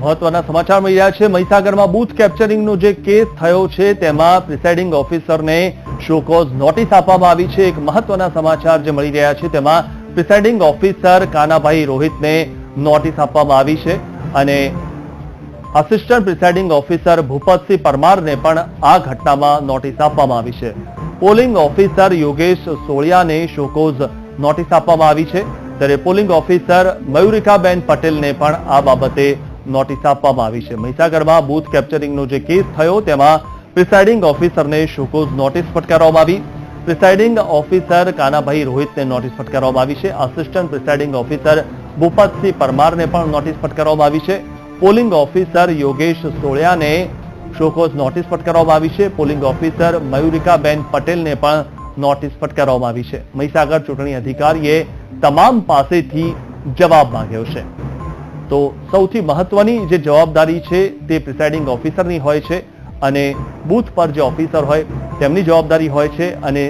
મહત્વના સમાચાર મળી રહ્યા છે. મહીસાગરમાં બૂથ કેપ્ચરિંગનો જે કેસ થયો છે, તેમાં પ્રિસાઇડિંગ ઓફિસરને શોકોઝ નોટિસ આપવામાં આવી છે. એક મહત્વના સમાચાર જે મળી રહ્યા છે, તેમાં પ્રિસાઇડિંગ ઓફિસર કાનાભાઈ રોહિતને નોટિસ આપવામાં આવી છે અને આસિસ્ટન્ટ પ્રિસાઇડિંગ ઓફિસર ભૂપતસિંહ પરમારને પણ આ ઘટનામાં નોટિસ આપવામાં આવી છે. પોલિંગ ઓફિસર યોગેશ સોળિયાને શોકોઝ નોટિસ આપવામાં આવી છે. ત્યારે પોલિંગ ઓફિસર મયુરિકાબેન પટેલને પણ આ બાબતે નોટિસ આપવામાં આવી છે. મહીસાગરમાં બૂથ કેપ્ચરિંગનો જે કેસ થયો, તેમાં પ્રિસાઇડિંગ ઓફિસરને શોકોઝ નોટિસ ફટકારવામાં આવી. પ્રિસાઇડિંગ ઓફિસર કાનાભાઈ રોહિતને નોટિસ ફટકારવામાં આવી છે. આસિસ્ટન્ટ પ્રિસાઇડિંગ ઓફિસર ભૂપતસિંહ પરમારને પણ નોટિસ ફટકારવામાં આવી છે. પોલિંગ ઓફિસર યોગેશ સોળિયાને શોકોઝ નોટિસ ફટકારવામાં આવી છે. પોલિંગ ઓફિસર મયુરિકાબેન પટેલને પણ નોટિસ ફટકારવામાં આવી છે. મહીસાગર ચૂંટણી અધિકારીએ તમામ પાસેથી જવાબ માંગ્યો છે. તો સૌથી મહત્વની જે જવાબદારી છે તે પ્રિસાઇડિંગ ઓફિસરની હોય છે અને બૂથ પર જે ઓફિસર હોય તેમની જવાબદારી હોય છે અને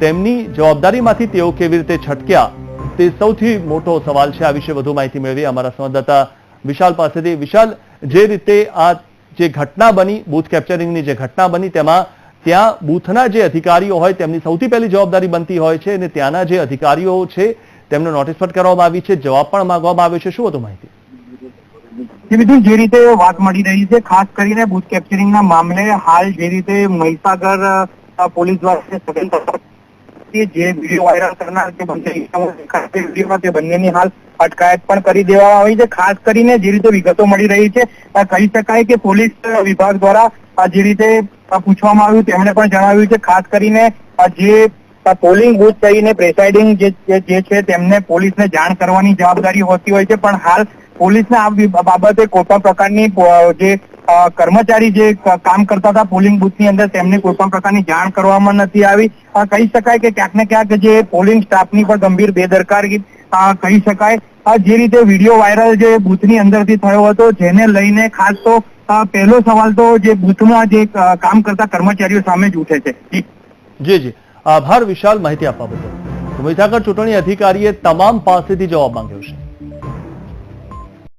તેમની જવાબદારીમાંથી તેઓ કેવી રીતે છટક્યા તે સૌથી મોટો સવાલ છે. આ વિશે વધુ માહિતી મેળવી અમારા સંવાદદાતા વિશાલ પાસેથી. વિશાલ, જે રીતે આ જે ઘટના બની, બૂથ કેપ્ચરિંગની જે ઘટના બની, તેમાં ત્યાં બૂથના જે અધિકારીઓ હોય તેમની સૌથી પહેલી જવાબદારી બનતી હોય છે અને ત્યાંના જે અધિકારીઓ છે તેમને નોટિસ ફટકારવામાં આવી છે, જવાબ પણ માંગવામાં આવ્યો છે. શું હતું માહિતી? જે મિથુન જે રીતે વાત મળી રહી છે, ખાસ કરીને બુથ કેપ્ચરિંગના મામલે હાલ જે રીતે મહીસાગર પોલીસ દ્વારા જે વીડિયો વાયરલ કરનાર જે બંને વિડીયોમાં તે બંનેની હાલ અટકાયત પણ કરી દેવામાં આવી છે. ખાસ કરીને જે રીતે વિગતો મળી રહી છે કહી શકાય કે પોલીસ વિભાગ દ્વારા જે રીતે પૂછવામાં આવ્યું, તેમણે પણ જણાવ્યું છે, ખાસ કરીને જે પોલિંગ બુથ થઈને પ્રેસાઇડિંગ જે છે, તેમને પોલીસને જાણ કરવાની જવાબદારી હોતી હોય છે. પણ હાલ પોલીસને આ બાબતે કોઈ પણ પ્રકારની જે કર્મચારી જે કામ કરતા હતા પોલિંગ બુથની અંદર, તેમને કોઈ પણ પ્રકારની જાણ કરવામાં નથી આવી. કહી શકાય કે ક્યાંક ને ક્યાંક જે પોલિંગ સ્ટાફની પણ ગંભીર બેદરકારી કહી શકાય. જે રીતે વીડિયો વાયરલ જે બુથની અંદરથી થયો હતો, જેને લઈને ખાસ તો પહેલો સવાલ તો જે બુથના જે કામ કરતા કર્મચારીઓ સામે જ ઉઠે છે. જી જી. આભાર વિશાલ માહિતી આપવા બદલ. તો ચૂંટણી અધિકારીએ તમામ પાસેથી જવાબ માંગ્યો છે.